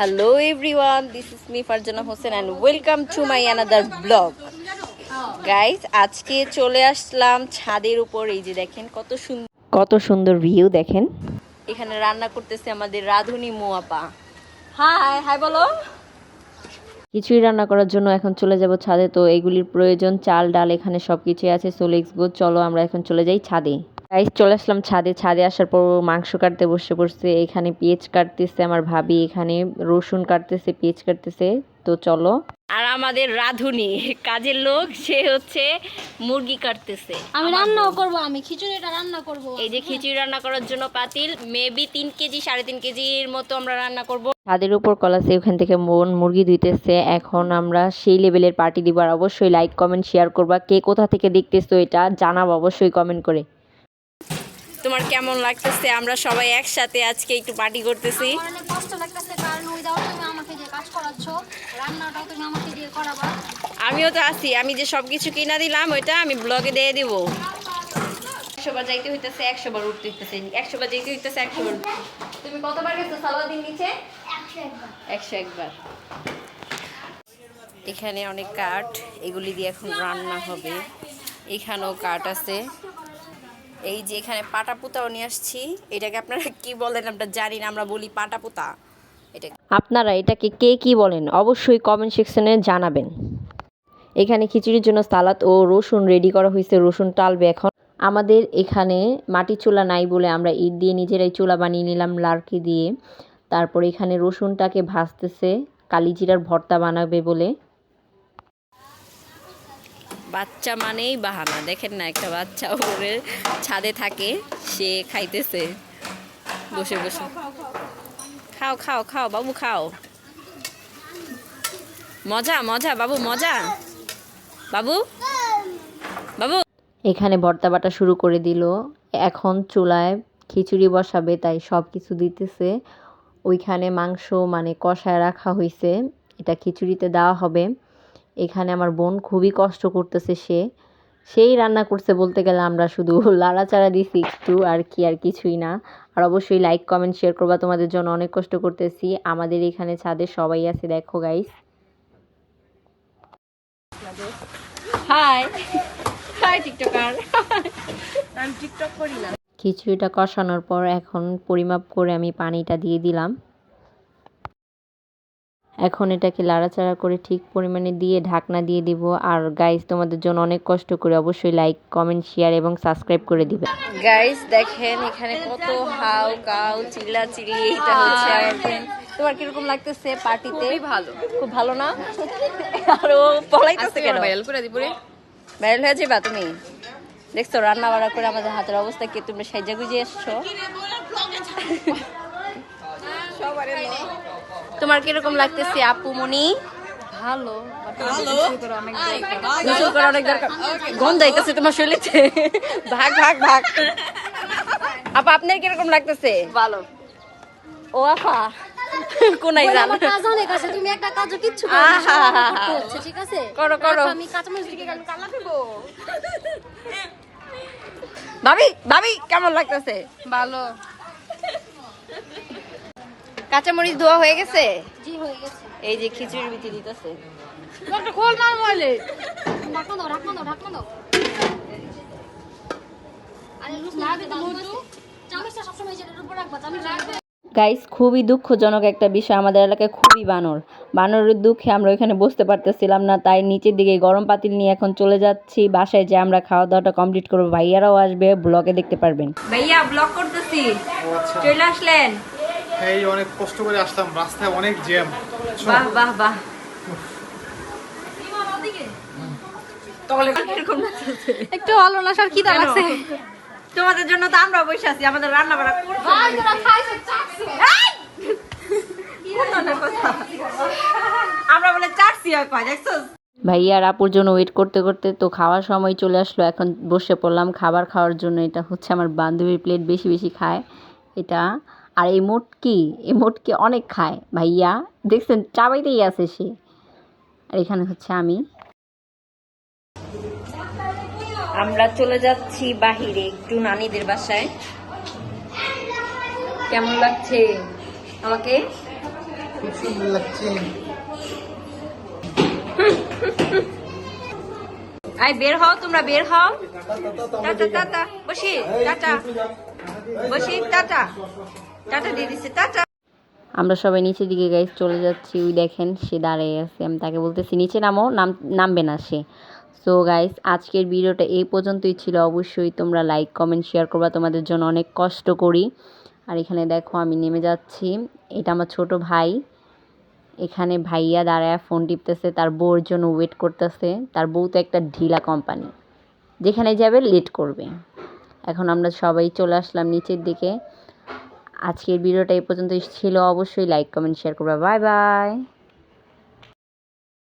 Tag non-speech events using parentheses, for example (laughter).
Hello everyone this is me Farjana Hossein and welcome to my another vlog. Guys আজকে চলে আসলাম ছাদের উপর। এই যে দেখেন কত সুন্দর কত সুন্দর ভিউ দেখেন। এখানে রান্না করতেছে আমাদের রাধুনি মোয়াপা। হাই হাই বলো। কিছুই রান্না করার জন্য এখন চলে যাব ছাদে। তো এগুলির প্রয়োজন চাল ডাল এখানে সব কিছুই আছে। সো লেটস গো চলো আমরা এখন চলে যাই ছাদে। গাইস চলে আসলাম ছাদে। ছাদে আসার পর মাংস কাটতে বসে পড়ছে এখানে পেঁয়াজ কাটতেছে আমার ভাবি এখানে রসুন কাটতেছে পেঁয়াজ কাটতেছে। তো চলো। আর আমাদের রাধুনি কাজের লোক সে হচ্ছে মুরগি কাটতেছে। আমি রান্নাও করব আমি খিচুড়িটা রান্না করব। এই যে খিচুড়ি রান্না করার জন্য পাতিল মেবি তিন কেজি সাড়ে তিন কেজির মতো আমরা রান্না করব। ছাদের উপর কলাসে ওখান থেকে মন মুরগি ধুইতেছে। এখন আমরা সেই লেভেলের পার্টি দিব আর অবশ্যই লাইক কমেন্ট শেয়ার করবা। কে কোথা থেকে দেখতেছো এটা জানাব অবশ্যই কমেন্ট করে। তোমার কেমন লাগতেছে? আমরা সবাই একসাথে আজকে একটু পার্টি করতেছি। অনেক কষ্ট লাগতেছে কারণ ওই তুমি আমাকে যে কাজ করাচ্ছ রান্নাটাও তুমি আমাকে দিয়ে করাবা। আমিও তো আছি আমি যে সব কিছু কিনা দিলাম ওইটা আমি ব্লগে দিয়ে দিব। একশো বার যাইতে হইতেছে একশো বার উঠতে হইতেছে একশো বার যাইতে হইতেছে একশো বার তুমি কতবার গেছো সালাদিন নিচে? একশো একবার। এখানে অনেক কাঠ এগুলি দিয়ে এখন রান্না হবে। এখানেও কাঠ আছে। এই যে এখানে পাটা পুতাও নিয়ে আসছি। এটাকে আপনারা (laughs) কি বলেন? আমরা জানি না, আমরা বলি পাটা পুতা এটা আপনারা এটাকে কে কি বলেন, অবশ্যই কমেন্ট সেকশনে জানাবেন। এখানে খিচুড়ির জন্য সালাদ ও রসুন রেডি করা হয়েছে। রসুন টালবে এখন। আমাদের এখানে মাটি চুলা নাই বলে আমরা ইট দিয়ে নিজেরাই চুলা বানিয়ে নিলাম লার্কি দিয়ে। তারপর এখানে রসুনটাকে ভাজতেছে। কালিজিরার ভর্তা বানাবে বলে। বাচ্চা মানেই বাহানা। দেখেন না, একটা বাচ্চা ওপরে ছাদে থাকে, সে খাইতেছে। বসে বসে। খাও খাও খাও, বাবু খাও। মজা মজা, বাবু মজা। বাবু বাবু। এখানে ভর্তা বাটা শুরু করে দিল। এখন চুলায় খিচুড়ি বসাবে, তাই সব কিছু দিতেছে। ওইখানে মাংস মানে কষায় রাখা হয়েছে এটা খিচুড়িতে দেওয়া হবে। এখানে আমার বোন খুবই কষ্ট করতেছে সে। সেই রান্না করছে বলতে গেলে আমরা শুধু (laughs) লাড়াচাড়া দিছি একটু আর কি আর কিছুই না। আর অবশ্যই লাইক কমেন্ট শেয়ার করবা তোমাদের জন্য অনেক কষ্ট করতেছি। আমাদের এখানে ছাদে সবাই আছে দেখো গাইস হাই হাই টিকটকার আমি টিকটক করি না। খিচুড়িটা কষানোর পর এখন পরিমাপ করে আমি পানিটা দিয়ে দিলাম। এখন এটাকে লাড়াচাড়া করে ঠিক পরিমাণে দিয়ে ঢাকনা দিয়ে দিব। আর গাইস তোমাদের জন্য অনেক কষ্ট করে অবশ্যই লাইক কমেন্ট শেয়ার এবং সাবস্ক্রাইব করে দিবে। গাইস দেখেন এখানে কত হাউ কাউ চিল্লা চিল্লি এটা হচ্ছে আমার। তোমার কীরকম লাগতেছে পার্টিতে খুবই ভালো। খুব ভালো না? আর ও পলাইতেছে কেন? ভাইরাল করে দিব রে। ভাইরাল হয়ে যাবা তুমি? দেখছ রান্না বাড়া করে আমাদের হাতের অবস্থা কি তুমি সাইজা গুজে এসছো? তোমার কীরকম লাগতেছে আপু মনি? ভালো গোসল করা অনেক দরকার। গন্ধ আইতেছে তোমার শরীরেতে। ভাগ ভাগ ভাগ। আপা আপনার কীরকম লাগতেছে? ভালো। ও আপা কোনাই যান? তুমি একটা কাজও কিচ্ছু ঠিক আছে? করো, করো। আমি ভাবি ভাবি কেমন লাগতেছে? ভালো। কাঁচামরিচ ধোয়া হয়ে গেছে? জি হয়ে গেছে। এই যে খিচুড়ি দিতেছে। একটা খোল না মোবাইলে ঢাকনা দাও ঢাকনা দাও ঢাকনা দাও। আরে লুজ না তো চামচটা সবসময় যেটার উপর রাখবা চামচ গাইস খুবই দুঃখজনক একটা বিষয় আমাদের এলাকায় খুবই বানর। বানরের দুঃখে আমরা ওইখানে বসতে পারতেছিলাম না তাই নিচের দিকে গরম পাতিল নিয়ে এখন চলে যাচ্ছি। বাসায় যে আমরা খাওয়া দাওয়াটা কমপ্লিট করব ভাইয়ারাও আসবে ব্লগে দেখতে পারবেন। ভাইয়া ব্লগ করতেছি। চলে আসলেন। এই অনেক কষ্ট করে আসলাম রাস্তায় অনেক জ্যাম। বাহ বাহ বাহ। একটু ভালো না স্যার কি লাগছে। তোমাদের জন্য তো আমরা বসে আছি আমাদের রান্না বাড়া করব ভাই তোরা খাইছে চাকছে আমরা বলে চারছি কয় দেখছ ভাইয়া আর আপুর জন্য ওয়েট করতে করতে তো খাওয়ার সময় চলে আসলো এখন বসে পড়লাম। খাবার খাওয়ার জন্য এটা হচ্ছে আমার বান্ধবীর প্লেট বেশি বেশি খায়। এটা আর এই মোটকি এই মোটকি অনেক খায়। ভাইয়া দেখছেন চাবাইতেই আছে সে। আর এখানে হচ্ছে আমি। আমরা চলে যাচ্ছি বাহিরে একটু নানিদের বাসায়। কেমন লাগছে আমাকে? খুব সুন্দর লাগছে। আই বের হও তোমরা বের হও। টাটা টাটা বসি টাটা আমরা সবাই নিচের দিকে গাইজ চলে যাচ্ছি। ওই দেখেন, সে দাঁড়িয়ে আছে। আমি তাকে বলতেছি, নিচে নামো, নাম, নামবে না সে। সো গাইজ আজকের ভিডিওটা এই পর্যন্তই ছিল। অবশ্যই তোমরা লাইক কমেন্ট শেয়ার করবা। তোমাদের জন্য অনেক কষ্ট করি। আর এখানে দেখো, আমি নেমে যাচ্ছি। এটা আমার ছোট ভাই। এখানে ভাইয়া দাঁড়ায় ফোন টিপতেছে। তার বউর জন্য ওয়েট করতেছে। তার বউ তো একটা ঢিলা কোম্পানি যেখানে যাবে লেট করবে। এখন আমরা সবাই চলে আসলাম নিচের দিকে। আজকের ভিডিওটা এই পর্যন্ত ছিল অবশ্যই লাইক কমেন্ট শেয়ার করবা। Bye bye